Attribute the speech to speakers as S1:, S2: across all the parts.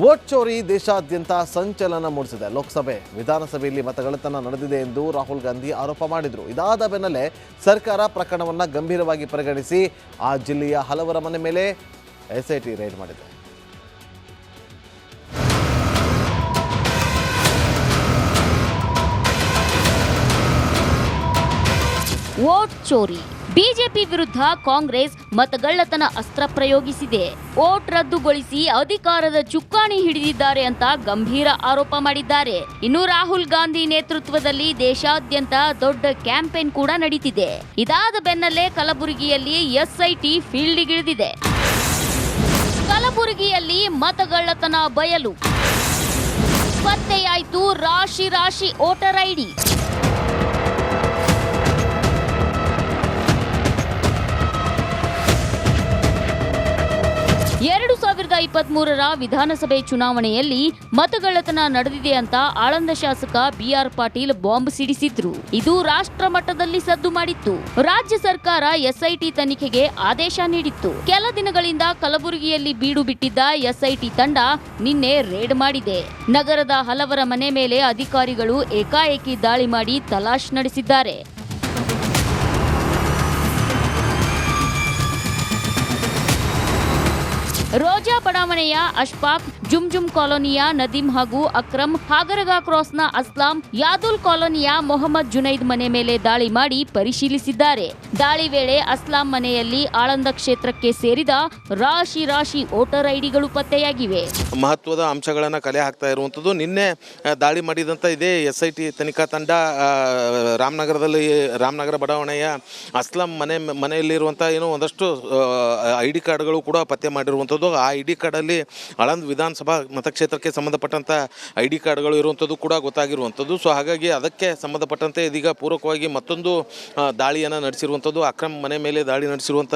S1: Vote ಚೋರಿ ದೇಶಾದ್ಯಂತ ಸಂಚಲನ ಮೂಡಿಸಿದೆ. ಲೋಕಸಭೆ, ವಿಧಾನಸಭೆಯಲ್ಲಿ ಮತಗಳತನ ನಡೆದಿದೆ ಎಂದು ರಾಹುಲ್ ಗಾಂಧಿ ಆರೋಪ ಮಾಡಿದರು. ಇದಾದ ಬೆನ್ನಲ್ಲೇ ಸರ್ಕಾರ ಪ್ರಕರಣವನ್ನು ಗಂಭೀರವಾಗಿ ಪರಿಗಣಿಸಿ ಆ ಜಿಲ್ಲೆಯ ಹಲವರ ಮನೆ ಮೇಲೆ ಎಸ್ಐಟಿ ರೈಡ್ ಮಾಡಿದೆ.
S2: ವೋಟ್ ಚೋರಿ. ಬಿಜೆಪಿ ವಿರುದ್ಧ ಕಾಂಗ್ರೆಸ್ ಮತಗಳ್ಳತನ ಅಸ್ತ್ರ ಪ್ರಯೋಗಿಸಿದೆ. ವೋಟ್ ರದ್ದುಗೊಳಿಸಿ ಅಧಿಕಾರದ ಚುಕ್ಕಾಣಿ ಹಿಡಿದಿದ್ದಾರೆ ಅಂತ ಗಂಭೀರ ಆರೋಪ ಮಾಡಿದ್ದಾರೆ. ಇನ್ನು ರಾಹುಲ್ ಗಾಂಧಿ ನೇತೃತ್ವದಲ್ಲಿ ದೇಶಾದ್ಯಂತ ದೊಡ್ಡ ಕ್ಯಾಂಪೇನ್ ಕೂಡ ನಡೀತಿದೆ. ಇದಾದ ಬೆನ್ನಲ್ಲೇ ಕಲಬುರಗಿಯಲ್ಲಿ ಎಸ್ಐಟಿ ಫೀಲ್ಡ್ಗಿಳಿದಿದೆ. ಕಲಬುರಗಿಯಲ್ಲಿ ಮತಗಳ್ಳತನ ಬಯಲು. ಪತ್ತೆಯಾಯಿತು ರಾಶಿ ರಾಶಿ ವೋಟರ್ ಐಡಿ. ಸಾವಿರದ ಇಪ್ಪತ್ತ್ ಮೂರರ ವಿಧಾನಸಭೆ ಚುನಾವಣೆಯಲ್ಲಿ ಮತಗಳ್ಳತನ ನಡೆದಿದೆ ಅಂತ ಆಳಂದ ಶಾಸಕ ಬಿಆರ್ ಪಾಟೀಲ್ ಬಾಂಬ್ ಸಿಡಿಸಿದ್ರು. ಇದು ರಾಷ್ಟ್ರ ಮಟ್ಟದಲ್ಲಿ ಸದ್ದು ಮಾಡಿತ್ತು. ರಾಜ್ಯ ಸರ್ಕಾರ ಎಸ್ಐಟಿ ತನಿಖೆಗೆ ಆದೇಶ ನೀಡಿತ್ತು. ಕೆಲ ದಿನಗಳಿಂದ ಕಲಬುರಗಿಯಲ್ಲಿ ಬೀಡು ಬಿಟ್ಟಿದ್ದ ಎಸ್ಐಟಿ ತಂಡ ನಿನ್ನೆ ರೇಡ್ ಮಾಡಿದೆ. ನಗರದ ಹಲವರ ಮನೆ ಮೇಲೆ ಅಧಿಕಾರಿಗಳು ಏಕಾಏಕಿ ದಾಳಿ ಮಾಡಿ ತಲಾಶ್ ನಡೆಸಿದ್ದಾರೆ. ರೋಜಾ ಬಡಾವಣೆಯ ಅಶ್ಫಾಕ್ ಜುಮ್ ಜುಮ್ ಕಾಲೋನಿಯ ನದೀಮ್ ಹಾಗೂ ಅಕ್ರಮ್ ಹಾಗರಗಾ ಕ್ರಾಸ್ನ ಅಸ್ಲಾಂ ಯಾದುಲ್ ಕಾಲೋನಿಯ ಮೊಹಮ್ಮದ್ ಜುನೈದ್ ಮನೆ ಮೇಲೆ ದಾಳಿ ಮಾಡಿ ಪರಿಶೀಲಿಸಿದ್ದಾರೆ. ದಾಳಿ ವೇಳೆ ಅಸ್ಲಾಂ ಮನೆಯಲ್ಲಿ ಆಳಂದ ಕ್ಷೇತ್ರಕ್ಕೆ ಸೇರಿದ ರಾಶಿ ರಾಶಿ ವೋಟರ್ ಐಡಿಗಳು ಪತ್ತೆಯಾಗಿವೆ.
S3: ಮಹತ್ವದ ಅಂಶಗಳನ್ನು ಕಲೆ ಹಾಕ್ತಾ ಇರುವಂಥದ್ದು ನಿನ್ನೆ ದಾಳಿ ಮಾಡಿದಂಥ ಇದೇ ಎಸ್ ಐ ಟಿ ತನಿಖಾ ತಂಡ ರಾಮನಗರದಲ್ಲಿ, ರಾಮನಗರ ಬಡಾವಣೆಯ ಅಸ್ಲಂ ಮನೆ ಮನೆಯಲ್ಲಿರುವಂಥ ಏನೋ ಒಂದಷ್ಟು ಐ ಡಿ ಕಾರ್ಡ್ಗಳು ಕೂಡ ಪತ್ತೆ ಮಾಡಿರುವಂಥದ್ದು. ಆ ಐ ಡಿ ಕಾರ್ಡಲ್ಲಿ ಆಳಂದ್ ವಿಧಾನಸಭಾ ಮತಕ್ಷೇತ್ರಕ್ಕೆ ಸಂಬಂಧಪಟ್ಟಂಥ ಐ ಡಿ ಕಾರ್ಡ್ಗಳು ಇರುವಂಥದ್ದು ಕೂಡ ಗೊತ್ತಾಗಿರುವಂಥದ್ದು. ಸೊ ಹಾಗಾಗಿ ಅದಕ್ಕೆ ಸಂಬಂಧಪಟ್ಟಂತೆ ಇದೀಗ ಪೂರಕವಾಗಿ ಮತ್ತೊಂದು ದಾಳಿಯನ್ನು ನಡೆಸಿರುವಂಥದ್ದು. ಅಕ್ರಮ ಮನೆ ಮೇಲೆ ದಾಳಿ ನಡೆಸಿರುವಂಥ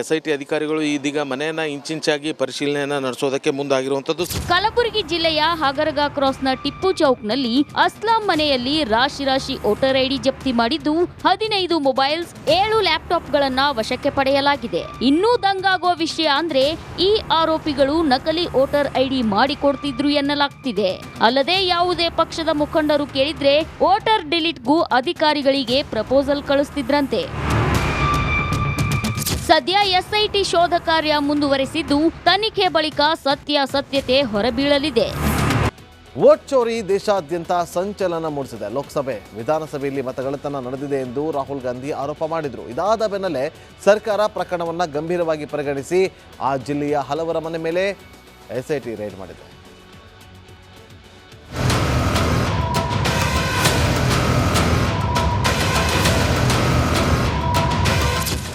S3: ಎಸ್ ಐ ಟಿ ಅಧಿಕಾರಿಗಳು ಇದೀಗ ಮನೆಯನ್ನು ಇಂಚಿಂಚಾಗಿ ಪರಿಶೀಲನೆಯನ್ನು ನಡೆಸೋದಕ್ಕೆ ಮುಂದಾಗಿರುವಂಥದ್ದು.
S2: ಕಲಬುರಗಿ ಜಿಲ್ಲೆಯ ಹಾಗರಗ ಕ್ರಾಸ್ನ ಟಿಪ್ಪು ಚೌಕ್ನಲ್ಲಿ ಅಸ್ಲಾಂ ಮನೆಯಲ್ಲಿ ರಾಶಿ ರಾಶಿ ವೋಟರ್ ಐಡಿ ಜಪ್ತಿ ಮಾಡಿದ್ದು ಹದಿನೈದು ಮೊಬೈಲ್ಸ್, ಏಳು ಲ್ಯಾಪ್ಟಾಪ್ಗಳನ್ನು ವಶಕ್ಕೆ ಪಡೆಯಲಾಗಿದೆ. ಇನ್ನೂ ದಂಗಾಗುವ ವಿಷಯ ಅಂದ್ರೆ ಈ ಆರೋಪಿಗಳು ನಕಲಿ ವೋಟರ್ ಐಡಿ ಮಾಡಿಕೊಡ್ತಿದ್ರು ಎನ್ನಲಾಗ್ತಿದೆ. ಅಲ್ಲದೆ ಯಾವುದೇ ಪಕ್ಷದ ಮುಖಂಡರು ಕೇಳಿದ್ರೆ ವೋಟರ್ ಡಿಲೀಟ್ಗೂ ಅಧಿಕಾರಿಗಳಿಗೆ ಪ್ರಪೋಸಲ್ ಕಳಿಸ್ತಿದ್ರಂತೆ. ಸದ್ಯ ಎಸ್ಐಟಿ ಶೋಧ ಕಾರ್ಯ ಮುಂದುವರೆಸಿದ್ದು ತನಿಖೆ ಬಳಿಕ ಸತ್ಯ ಸತ್ಯತೆ ಹೊರಬೀಳಲಿದೆ.
S1: ವೋಟ್ ಚೋರಿ ದೇಶಾದ್ಯಂತ ಸಂಚಲನ ಮೂಡಿಸಿದೆ. ಲೋಕಸಭೆ, ವಿಧಾನಸಭೆಯಲ್ಲಿ ಮತಗಳತನ ನಡೆದಿದೆ ಎಂದು ರಾಹುಲ್ ಗಾಂಧಿ ಆರೋಪ ಮಾಡಿದರು. ಇದಾದ ಬೆನ್ನಲ್ಲೇ ಸರ್ಕಾರ ಪ್ರಕರಣವನ್ನು ಗಂಭೀರವಾಗಿ ಪರಿಗಣಿಸಿ ಆ ಜಿಲ್ಲೆಯ ಹಲವರ ಮನೆ ಮೇಲೆ ಎಸ್ಐಟಿ ರೈಡ್ ಮಾಡಿದೆ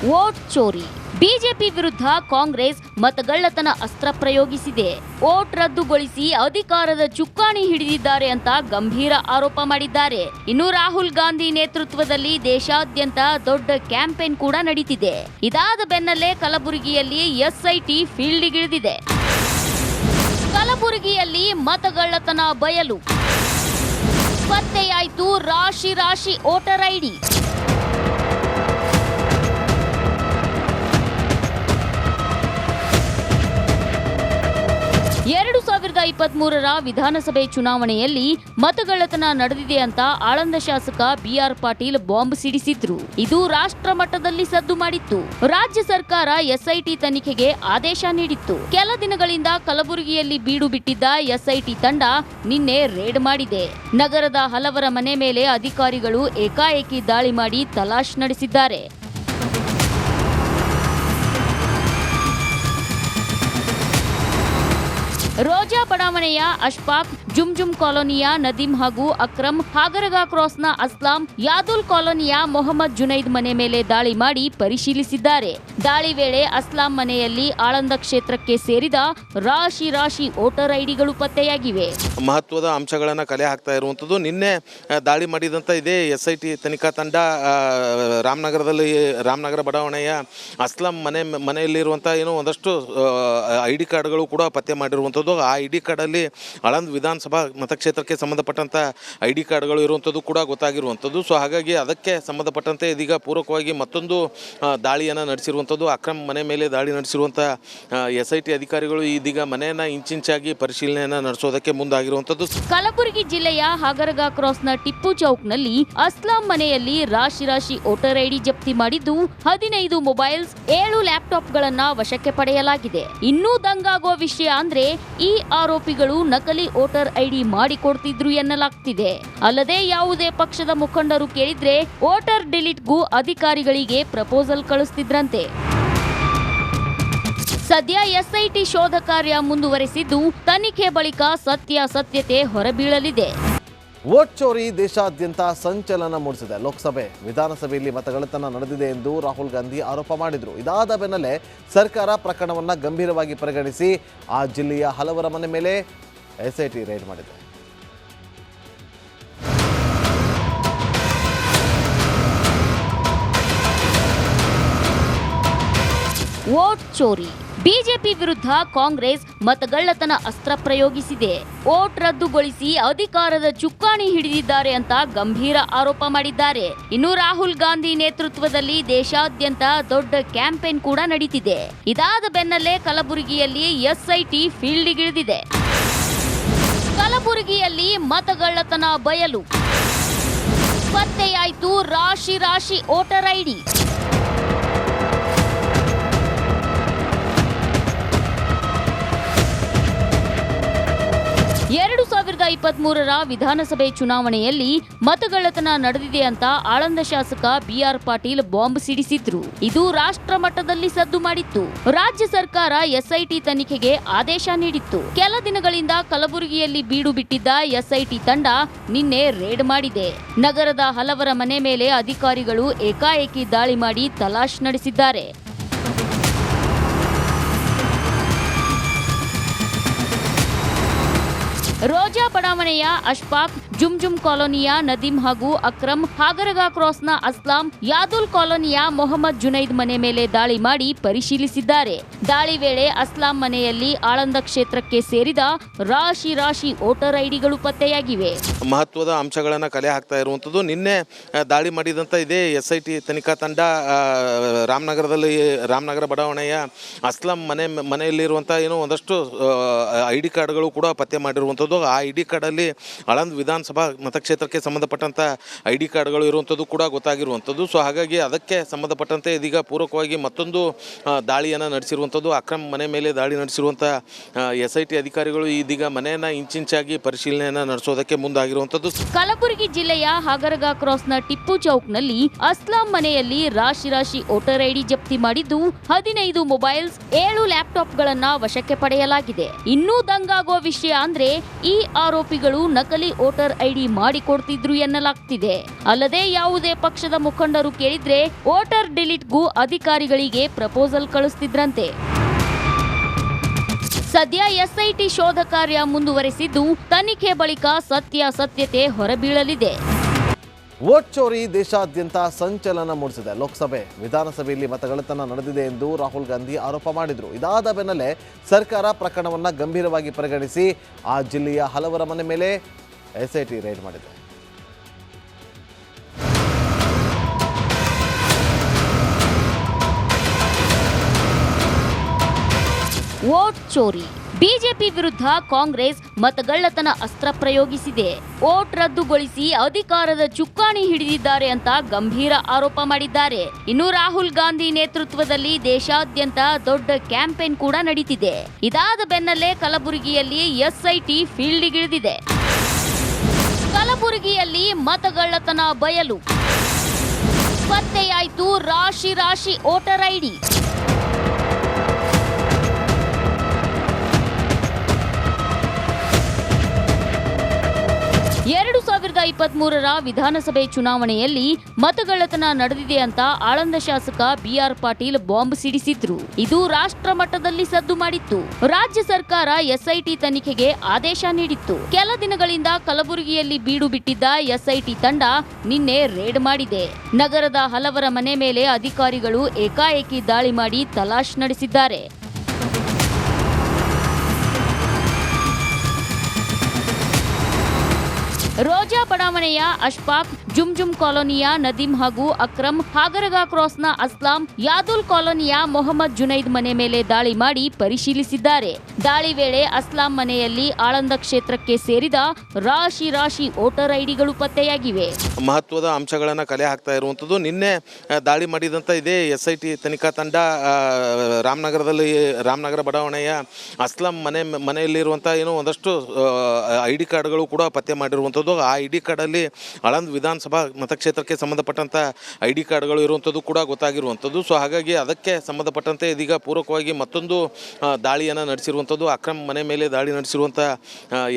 S2: ವೋಟ್ ಚೋರಿ. ಬಿಜೆಪಿ ವಿರುದ್ಧ ಕಾಂಗ್ರೆಸ್ ಮತಗಳ್ಳತನ ಅಸ್ತ್ರ ಪ್ರಯೋಗಿಸಿದೆ. ವೋಟ್ ರದ್ದುಗೊಳಿಸಿ ಅಧಿಕಾರದ ಚುಕ್ಕಾಣಿ ಹಿಡಿದಿದ್ದಾರೆ ಅಂತ ಗಂಭೀರ ಆರೋಪ ಮಾಡಿದ್ದಾರೆ. ಇನ್ನು ರಾಹುಲ್ ಗಾಂಧಿ ನೇತೃತ್ವದಲ್ಲಿ ದೇಶಾದ್ಯಂತ ದೊಡ್ಡ ಕ್ಯಾಂಪೇನ್ ಕೂಡ ನಡೀತಿದೆ. ಇದಾದ ಬೆನ್ನಲ್ಲೇ ಕಲಬುರಗಿಯಲ್ಲಿ ಎಸ್ಐಟಿ ಫೀಲ್ಡ್ಗಿಳಿದಿದೆ. ಕಲಬುರಗಿಯಲ್ಲಿ ಮತಗಳ್ಳತನ ಬಯಲು. ಪತ್ತೆಯಾಯಿತು ರಾಶಿ ರಾಶಿ ವೋಟರ್ ಐಡಿ. ಎರಡು ಸಾವಿರದ ಇಪ್ಪತ್ತ್ ಮೂರರ ವಿಧಾನಸಭೆ ಚುನಾವಣೆಯಲ್ಲಿ ಮತಗಳತನ ನಡೆದಿದೆ ಅಂತ ಆಳಂದ ಶಾಸಕ ಬಿಆರ್ ಪಾಟೀಲ್ ಬಾಂಬ್ ಸಿಡಿಸಿದ್ರು. ಇದು ರಾಷ್ಟ್ರ ಮಟ್ಟದಲ್ಲಿ ಸದ್ದು ಮಾಡಿತ್ತು. ರಾಜ್ಯ ಸರ್ಕಾರ ಎಸ್ಐಟಿ ತನಿಖೆಗೆ ಆದೇಶ ನೀಡಿತ್ತು. ಕೆಲ ದಿನಗಳಿಂದ ಕಲಬುರಗಿಯಲ್ಲಿ ಬೀಡು ಬಿಟ್ಟಿದ್ದ ಎಸ್ಐಟಿ ತಂಡ ನಿನ್ನೆ ರೇಡ್ ಮಾಡಿದೆ. ನಗರದ ಹಲವರ ಮನೆ ಮೇಲೆ ಅಧಿಕಾರಿಗಳು ಏಕಾಏಕಿ ದಾಳಿ ಮಾಡಿ ತಲಾಶ್ ನಡೆಸಿದ್ದಾರೆ. ರೋಜಾ ಬಡಾವಣೆಯ ಅಶ್ಫಾಕ್ ಜುಮ್ ಜುಮ್ ಕಾಲೋನಿಯ ನದೀಮ್ ಹಾಗೂ ಅಕ್ರಮ್ ಹಾಗರಗಾ ಕ್ರಾಸ್ನ ಅಸ್ಲಾಂ ಯಾದುಲ್ ಕಾಲೋನಿಯ ಮೊಹಮ್ಮದ್ ಜುನೈದ್ ಮನೆ ಮೇಲೆ ದಾಳಿ ಮಾಡಿ ಪರಿಶೀಲಿಸಿದ್ದಾರೆ. ದಾಳಿ ವೇಳೆ ಅಸ್ಲಾಂ ಮನೆಯಲ್ಲಿ ಆಳಂದ ಕ್ಷೇತ್ರಕ್ಕೆ ಸೇರಿದ ರಾಶಿ ರಾಶಿ ವೋಟರ್ ಐಡಿಗಳು ಪತ್ತೆಯಾಗಿವೆ.
S3: ಮಹತ್ವದ ಅಂಶಗಳನ್ನು ಕಲೆ ಹಾಕ್ತಾ ಇರುವಂಥದ್ದು ನಿನ್ನೆ ದಾಳಿ ಮಾಡಿದಂಥ ಇದೇ ಎಸ್ ಐ ಟಿ ತನಿಖಾ ತಂಡ ರಾಮನಗರದಲ್ಲಿ, ರಾಮನಗರ ಬಡಾವಣೆಯ ಅಸ್ಲಾಂ ಮನೆ ಮನೆಯಲ್ಲಿರುವಂಥ ಏನೋ ಒಂದಷ್ಟು ಐ ಡಿ ಕಾರ್ಡ್ಗಳು ಕೂಡ ಪತ್ತೆ ಮಾಡಿರುವಂಥದ್ದು. ಆ ಐ ಡಿ ಕಾರ್ಡಲ್ಲಿ ಆಳಂದ್ ವಿಧಾನಸಭಾ ವಿಧಾನಸಭಾ ಮತಕ್ಷೇತ್ರಕ್ಕೆ ಸಂಬಂಧಪಟ್ಟಂಥ ಐ ಡಿ ಕಾರ್ಡ್ಗಳು ಇರುವಂಥದ್ದು ಕೂಡ ಗೊತ್ತಾಗಿರುವಂಥದ್ದು. ಸೊ ಹಾಗಾಗಿ ಅದಕ್ಕೆ ಸಂಬಂಧಪಟ್ಟಂತೆ ಇದೀಗ ಪೂರಕವಾಗಿ ಮತ್ತೊಂದು ದಾಳಿಯನ್ನು ನಡೆಸಿರುವಂಥದ್ದು. ಅಕ್ರಮ ಮನೆ ಮೇಲೆ ದಾಳಿ ನಡೆಸಿರುವಂಥ ಎಸ್ ಐ ಟಿ ಅಧಿಕಾರಿಗಳು ಇದೀಗ ಮನೆಯನ್ನು ಇಂಚಿಂಚಾಗಿ ಪರಿಶೀಲನೆಯನ್ನು ನಡೆಸೋದಕ್ಕೆ ಮುಂದಾಗಿರುವಂಥದ್ದು.
S2: ಕಲಬುರಗಿ ಜಿಲ್ಲೆಯ ಹಾಗರಗ ಕ್ರಾಸ್ನ ಟಿಪ್ಪು ಚೌಕ್ನಲ್ಲಿ ಅಸ್ಲಾಂ ಮನೆಯಲ್ಲಿ ರಾಶಿ ರಾಶಿ ವೋಟರ್ ಐಡಿ ಜಪ್ತಿ ಮಾಡಿದ್ದು, ಹದಿನೈದು ಮೊಬೈಲ್ಸ್, ಏಳು ಲ್ಯಾಪ್ಟಾಪ್ಗಳನ್ನ ವಶಕ್ಕೆ ಪಡೆಯಲಾಗಿದೆ. ಇನ್ನೂ ದಂಗಾಗುವ ವಿಷಯ ಅಂದ್ರೆ, ಈ ಆರೋಪಿಗಳು ನಕಲಿ ವೋಟರ್ ಐಡಿ ಮಾಡಿಕೊಡ್ತಿದ್ರು ಎನ್ನಲಾಗ್ತಿದೆ. ಅಲ್ಲದೆ ಯಾವುದೇ ಪಕ್ಷದ ಮುಖಂಡರು ಕೇಳಿದ್ರೆ ವೋಟರ್ ಡಿಲೀಟ್ಗೂ ಅಧಿಕಾರಿಗಳಿಗೆ ಪ್ರಪೋಸಲ್ ಕಳಿಸ್ತಿದ್ರಂತೆ. ಸದ್ಯ ಎಸ್ಐಟಿ ಶೋಧ ಕಾರ್ಯ ಮುಂದುವರೆಸಿದ್ದು ತನಿಖೆ ಬಳಿಕ ಸತ್ಯ ಸತ್ಯತೆ ಹೊರಬೀಳಲಿದೆ.
S1: ವೋಟ್ ಚೋರಿ ದೇಶಾದ್ಯಂತ ಸಂಚಲನ ಮೂಡಿಸಿದೆ. ಲೋಕಸಭೆ, ವಿಧಾನಸಭೆಯಲ್ಲಿ ಮತಗಳತನ ನಡೆದಿದೆ ಎಂದು ರಾಹುಲ್ ಗಾಂಧಿ ಆರೋಪ ಮಾಡಿದರು. ಇದಾದ ಬೆನ್ನಲ್ಲೇ ಸರ್ಕಾರ ಪ್ರಕರಣವನ್ನು ಗಂಭೀರವಾಗಿ ಪರಿಗಣಿಸಿ ಆ ಜಿಲ್ಲೆಯ ಹಲವರ ಮನೆ ಮೇಲೆ ಎಸ್ಐಟಿ ರೈಡ್ ಮಾಡಿದೆ
S2: ವೋಟ್ ಚೋರಿ. ಬಿಜೆಪಿ ವಿರುದ್ಧ ಕಾಂಗ್ರೆಸ್ ಮತಗಳ್ಳತನ ಅಸ್ತ್ರ ಪ್ರಯೋಗಿಸಿದೆ. ವೋಟ್ ರದ್ದುಗೊಳಿಸಿ ಅಧಿಕಾರದ ಚುಕ್ಕಾಣಿ ಹಿಡಿದಿದ್ದಾರೆ ಅಂತ ಗಂಭೀರ ಆರೋಪ ಮಾಡಿದ್ದಾರೆ. ಇನ್ನು ರಾಹುಲ್ ಗಾಂಧಿ ನೇತೃತ್ವದಲ್ಲಿ ದೇಶಾದ್ಯಂತ ದೊಡ್ಡ ಕ್ಯಾಂಪೇನ್ ಕೂಡ ನಡೀತಿದೆ. ಇದಾದ ಬೆನ್ನಲ್ಲೇ ಕಲಬುರಗಿಯಲ್ಲಿ ಎಸ್ಐಟಿ ಫೀಲ್ಡ್ಗಿಳಿದಿದೆ. ಕಲಬುರಗಿಯಲ್ಲಿ ಮತಗಳ್ಳತನ ಬಯಲು ಪತ್ತೆಯಾಯಿತು ರಾಶಿ ರಾಶಿ ವೋಟರ್ ಐಡಿ. ಸಾವಿರದ ಇಪ್ಪತ್ತ್ ಮೂರರ ವಿಧಾನಸಭೆ ಚುನಾವಣೆಯಲ್ಲಿ ಮತಗಳ್ಳತನ ನಡೆದಿದೆ ಅಂತ ಆಳಂದ ಶಾಸಕ ಬಿಆರ್ ಪಾಟೀಲ್ ಬಾಂಬ್ ಸಿಡಿಸಿದ್ರು. ಇದು ರಾಷ್ಟ್ರ ಮಟ್ಟದಲ್ಲಿ ಸದ್ದು ಮಾಡಿತ್ತು. ರಾಜ್ಯ ಸರ್ಕಾರ ಎಸ್ಐಟಿ ತನಿಖೆಗೆ ಆದೇಶ ನೀಡಿತ್ತು. ಕೆಲ ದಿನಗಳಿಂದ ಕಲಬುರಗಿಯಲ್ಲಿ ಬೀಡು ಬಿಟ್ಟಿದ್ದ ಎಸ್ಐಟಿ ತಂಡ ನಿನ್ನೆ ರೇಡ್ ಮಾಡಿದೆ. ನಗರದ ಹಲವರ ಮನೆ ಮೇಲೆ ಅಧಿಕಾರಿಗಳು ಏಕಾಏಕಿ ದಾಳಿ ಮಾಡಿ ತಲಾಶ್ ನಡೆಸಿದ್ದಾರೆ. ಬಡಾವಣೆಯ ಅಶ್ಫಾಕ್ ಜುಮ್ ಜುಮ್ ಕಾಲೋನಿಯ ನದೀಮ್ ಹಾಗೂ ಅಕ್ರಮ್ ಹಾಗರಗಾ ಕ್ರಾಸ್ನ ಅಸ್ಲಾಂ ಯಾದುಲ್ ಕಾಲೋನಿಯ ಮೊಹಮ್ಮದ್ ಜುನೈದ್ ಮನೆ ಮೇಲೆ ದಾಳಿ ಮಾಡಿ ಪರಿಶೀಲಿಸಿದ್ದಾರೆ. ದಾಳಿ ವೇಳೆ ಅಸ್ಲಾಂ ಮನೆಯಲ್ಲಿ ಆಳಂದ ಕ್ಷೇತ್ರಕ್ಕೆ ಸೇರಿದ ರಾಶಿ ರಾಶಿ ವೋಟರ್ ಐಡಿಗಳು ಪತ್ತೆಯಾಗಿವೆ.
S3: ಮಹತ್ವದ ಅಂಶಗಳನ್ನು ಕಲೆ ಹಾಕ್ತಾ ಇರುವಂಥದ್ದು ನಿನ್ನೆ ದಾಳಿ ಮಾಡಿದಂಥ ಇದೇ ಎಸ್ ಐ ಟಿ ತನಿಖಾ ತಂಡ ರಾಮನಗರದಲ್ಲಿ, ರಾಮನಗರ ಬಡಾವಣೆಯ ಅಸ್ಲಂ ಮನೆ ಮನೆಯಲ್ಲಿರುವಂಥ ಏನೋ ಒಂದಷ್ಟು ಐ ಡಿ ಕಾರ್ಡ್ಗಳು ಕೂಡ ಪತ್ತೆ ಮಾಡಿರುವಂಥದ್ದು. ಆ ಐ ಡಿ ಕಾರ್ಡಲ್ಲಿ ಆಳಂದ್ ವಿಧಾನಸಭಾ ಮತಕ್ಷೇತ್ರಕ್ಕೆ ಸಂಬಂಧಪಟ್ಟಂಥ ಐ ಡಿ ಕಾರ್ಡ್ಗಳು ಇರುವಂಥದ್ದು ಕೂಡ ಗೊತ್ತಾಗಿರುವಂಥದ್ದು. ಸೊ ಹಾಗಾಗಿ ಅದಕ್ಕೆ ಸಂಬಂಧಪಟ್ಟಂತೆ ಇದೀಗ ಪೂರಕವಾಗಿ ಮತ್ತೊಂದು ದಾಳಿಯನ್ನು ನಡೆಸಿರುವಂಥದ್ದು. ಅಕ್ರಮ ಮನೆ ಮೇಲೆ ದಾಳಿ ನಡೆಸಿರುವಂಥ ಎಸ್ ಐ ಟಿ ಅಧಿಕಾರಿಗಳು ಇದೀಗ ಮನೆಯನ್ನು ಇಂಚಿಂಚಾಗಿ ಪರಿಶೀಲನೆಯನ್ನು ನಡೆಸೋದಕ್ಕೆ ಮುಂದಾಗಿರುವಂಥದ್ದು.
S2: ಕಲಬುರಗಿ ಜಿಲ್ಲೆಯ ಹಾಗರಗ ಕ್ರಾಸ್ನ ಟಿಪ್ಪು ಚೌಕ್ನಲ್ಲಿ ಅಸ್ಲಾಂ ಮನೆಯಲ್ಲಿ ರಾಶಿ ರಾಶಿ ವೋಟರ್ ಐಡಿ ಜಪ್ತಿ ಮಾಡಿದ್ದು ಹದಿನೈದು ಮೊಬೈಲ್ಸ್, ಏಳು ಲ್ಯಾಪ್ಟಾಪ್ಗಳನ್ನು ವಶಕ್ಕೆ ಪಡೆಯಲಾಗಿದೆ. ಇನ್ನೂ ದಂಗಾಗುವ ವಿಷಯ ಅಂದ್ರೆ ಈ ಆರೋಪಿಗಳು ನಕಲಿ ವೋಟರ್ ಐಡಿ ಮಾಡಿಕೊಡ್ತಿದ್ರು ಎನ್ನಲಾಗ್ತಿದೆ. ಅಲ್ಲದೆ ಯಾವುದೇ ಪಕ್ಷದ ಮುಖಂಡರು ಕೇಳಿದ್ರೆ ವೋಟರ್ ಡಿಲೀಟ್ಗೂ ಅಧಿಕಾರಿಗಳಿಗೆ ಪ್ರಪೋಸಲ್ ಕಳಿಸ್ತಿದ್ರಂತೆ. ಸದ್ಯ ಎಸ್ಐಟಿ ಶೋಧ ಕಾರ್ಯ ಮುಂದುವರೆಸಿದ್ದು ತನಿಖೆ ಬಳಿಕ ಸತ್ಯ ಸತ್ಯತೆ ಹೊರಬೀಳಲಿದೆ.
S1: ವೋಟ್ ಚೋರಿ ದೇಶಾದ್ಯಂತ ಸಂಚಲನ ಮೂಡಿಸಿದೆ. ಲೋಕಸಭೆ, ವಿಧಾನಸಭೆಯಲ್ಲಿ ಮತಗಳತನ ನಡೆದಿದೆ ಎಂದು ರಾಹುಲ್ ಗಾಂಧಿ ಆರೋಪ ಮಾಡಿದರು. ಇದಾದ ಬೆನ್ನಲ್ಲೇ ಸರ್ಕಾರ ಪ್ರಕರಣವನ್ನು ಗಂಭೀರವಾಗಿ ಪರಿಗಣಿಸಿ ಆ ಜಿಲ್ಲೆಯ ಹಲವರ ಮನೆ ಮೇಲೆ ಎಸ್ಐಟಿ ರೈಡ್ ಮಾಡಿದೆ
S2: ವೋಟ್ ಚೋರಿ. ಬಿಜೆಪಿ ವಿರುದ್ಧ ಕಾಂಗ್ರೆಸ್ ಮತಗಳ್ಳತನ ಅಸ್ತ್ರ ಪ್ರಯೋಗಿಸಿದೆ. ವೋಟ್ ರದ್ದುಗೊಳಿಸಿ ಅಧಿಕಾರದ ಚುಕ್ಕಾಣಿ ಹಿಡಿದಿದ್ದಾರೆ ಅಂತ ಗಂಭೀರ ಆರೋಪ ಮಾಡಿದ್ದಾರೆ. ಇನ್ನು ರಾಹುಲ್ ಗಾಂಧಿ ನೇತೃತ್ವದಲ್ಲಿ ದೇಶಾದ್ಯಂತ ದೊಡ್ಡ ಕ್ಯಾಂಪೇನ್ ಕೂಡ ನಡೀತಿದೆ. ಇದಾದ ಬೆನ್ನಲ್ಲೇ ಕಲಬುರಗಿಯಲ್ಲಿ ಎಸ್ಐಟಿ ಫೀಲ್ಡ್ಗಿಳಿದಿದೆ. ಕಲಬುರಗಿಯಲ್ಲಿ ಮತಗಳ್ಳತನ ಬಯಲು. ಪತ್ತೆಯಾಯಿತು ರಾಶಿ ರಾಶಿ ವೋಟರ್ ಐಡಿ. ಸಾವಿರದ ಇಪ್ಪತ್ತ್ ಮೂರರ ವಿಧಾನಸಭೆ ಚುನಾವಣೆಯಲ್ಲಿ ಮತಗಳ್ಳತನ ನಡೆದಿದೆ ಅಂತ ಆಳಂದ ಶಾಸಕ ಬಿಆರ್ ಪಾಟೀಲ್ ಬಾಂಬ್ ಸಿಡಿಸಿದ್ರು. ಇದು ರಾಷ್ಟ್ರ ಮಟ್ಟದಲ್ಲಿ ಸದ್ದು ಮಾಡಿತ್ತು. ರಾಜ್ಯ ಸರ್ಕಾರ ಎಸ್ಐಟಿ ತನಿಖೆಗೆ ಆದೇಶ ನೀಡಿತ್ತು. ಕೆಲ ದಿನಗಳಿಂದ ಕಲಬುರಗಿಯಲ್ಲಿ ಬೀಡು ಬಿಟ್ಟಿದ್ದ ಎಸ್ಐಟಿ ತಂಡ ನಿನ್ನೆ ರೇಡ್ ಮಾಡಿದೆ. ನಗರದ ಹಲವರ ಮನೆ ಮೇಲೆ ಅಧಿಕಾರಿಗಳು ಏಕಾಏಕಿ ದಾಳಿ ಮಾಡಿ ತಲಾಶ್ ನಡೆಸಿದ್ದಾರೆ. ಬಡಾವಣೆಯ ಅಶ್ಫಾಕ್ ಜುಮ್ ಜುಮ್ ಕಾಲೋನಿಯ ನದೀಮ್ ಹಾಗೂ ಅಕ್ರಮ್ ಹಾಗರಗಾ ಕ್ರಾಸ್ನ ಅಸ್ಲಾಂ ಯಾದುಲ್ ಕಾಲೋನಿಯ ಮೊಹಮ್ಮದ್ ಜುನೈದ್ ಮನೆ ಮೇಲೆ ದಾಳಿ ಮಾಡಿ ಪರಿಶೀಲಿಸಿದ್ದಾರೆ. ದಾಳಿ ವೇಳೆ ಅಸ್ಲಾಂ ಮನೆಯಲ್ಲಿ ಆಳಂದ ಕ್ಷೇತ್ರಕ್ಕೆ ಸೇರಿದ ರಾಶಿ ರಾಶಿ ವೋಟರ್ ಐಡಿಗಳು ಪತ್ತೆಯಾಗಿವೆ.
S3: ಮಹತ್ವದ ಅಂಶಗಳನ್ನು ಕಲೆ ಹಾಕ್ತಾ ಇರುವಂಥದ್ದು ನಿನ್ನೆ ದಾಳಿ ಮಾಡಿದಂಥ ಇದೇ ಎಸ್ ಐ ಟಿ ತನಿಖಾ ತಂಡ ರಾಮನಗರದಲ್ಲಿ, ರಾಮನಗರ ಬಡಾವಣೆಯ ಅಸ್ಲಂ ಮನೆ ಮನೆಯಲ್ಲಿರುವಂಥ ಏನೋ ಒಂದಷ್ಟು ಐ ಡಿ ಕಾರ್ಡ್ಗಳು ಕೂಡ ಪತ್ತೆ ಮಾಡಿರುವಂಥದ್ದು. ಆ ಐ ಡಿ ಕಾರ್ಡಲ್ಲಿ ಆಳಂದ್ ವಿಧಾನಸಭಾ ಮತಕ್ಷೇತ್ರಕ್ಕೆ ಸಂಬಂಧಪಟ್ಟಂಥ ಐ ಡಿ ಕಾರ್ಡ್ಗಳು ಇರುವಂಥದ್ದು ಕೂಡ ಗೊತ್ತಾಗಿರುವಂಥದ್ದು. ಸೊ ಹಾಗಾಗಿ ಅದಕ್ಕೆ ಸಂಬಂಧಪಟ್ಟಂತೆ ಇದೀಗ ಪೂರಕವಾಗಿ ಮತ್ತೊಂದು ದಾಳಿಯನ್ನು ನಡೆಸಿರುವಂಥದ್ದು. ಅಕ್ರಮ ಮನೆ ಮೇಲೆ ದಾಳಿ ನಡೆಸಿರುವಂಥ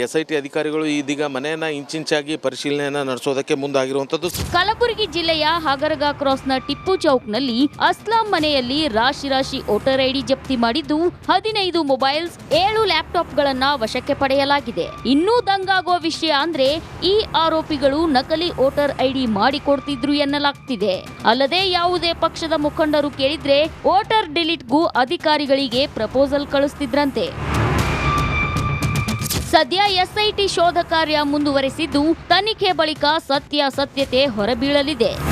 S3: ಎಸ್ ಐ ಟಿ ಅಧಿಕಾರಿಗಳು ಇದೀಗ ಮನೆಯನ್ನು ಇಂಚಿಂಚಾಗಿ ಪರಿಶೀಲನೆಯನ್ನು ನಡೆಸೋದಕ್ಕೆ ಮುಂದಾಗಿರುವಂಥದ್ದು.
S2: ಕಲಬುರಗಿ ಜಿಲ್ಲೆಯ ಹಾಗರಗ ಕ್ರಾಸ್ನ ಟಿಪ್ಪು ಚೌಕ್ನಲ್ಲಿ ಅಸ್ಲಾಂ ಮನೆಯಲ್ಲಿ ರಾಶಿ ರಾಶಿ ವೋಟರ್ ಐಡಿ ಜಪ್ತಿ ಮಾಡಿದ್ದು, ಹದಿನೈದು ಮೊಬೈಲ್ಸ್, ಏಳು ಲ್ಯಾಪ್ಟಾಪ್ಗಳನ್ನ ವಶಕ್ಕೆ ಪಡೆಯಲಾಗಿದೆ. ಇನ್ನೂ ದಂಗಾಗುವ ವಿಷಯ ಅಂದ್ರೆ ಈ ಆರೋಪಿಗಳು ನಕಲಿ ವೋಟರ್ ಐಡಿ ಮಾಡಿಕೊಡ್ತಿದ್ರು ಎನ್ನಲಾಗ್ತಿದೆ. ಅಲ್ಲದೆ ಯಾವುದೇ ಪಕ್ಷದ ಮುಖಂಡರು ಕೇಳಿದ್ರೆ ವೋಟರ್ ಡಿಲೀಟ್ಗೂ ಅಧಿಕಾರಿಗಳಿಗೆ ಪ್ರಪೋಸಲ್ ಕಳಿಸ್ತಿದ್ರಂತೆ. ಸದ್ಯ ಎಸ್ಐಟಿ ಶೋಧ ಕಾರ್ಯ ಮುಂದುವರೆಸಿದ್ದು ತನಿಖೆ ಬಳಿಕ ಸತ್ಯಾಸತ್ಯತೆ ಹೊರಬೀಳಲಿದೆ.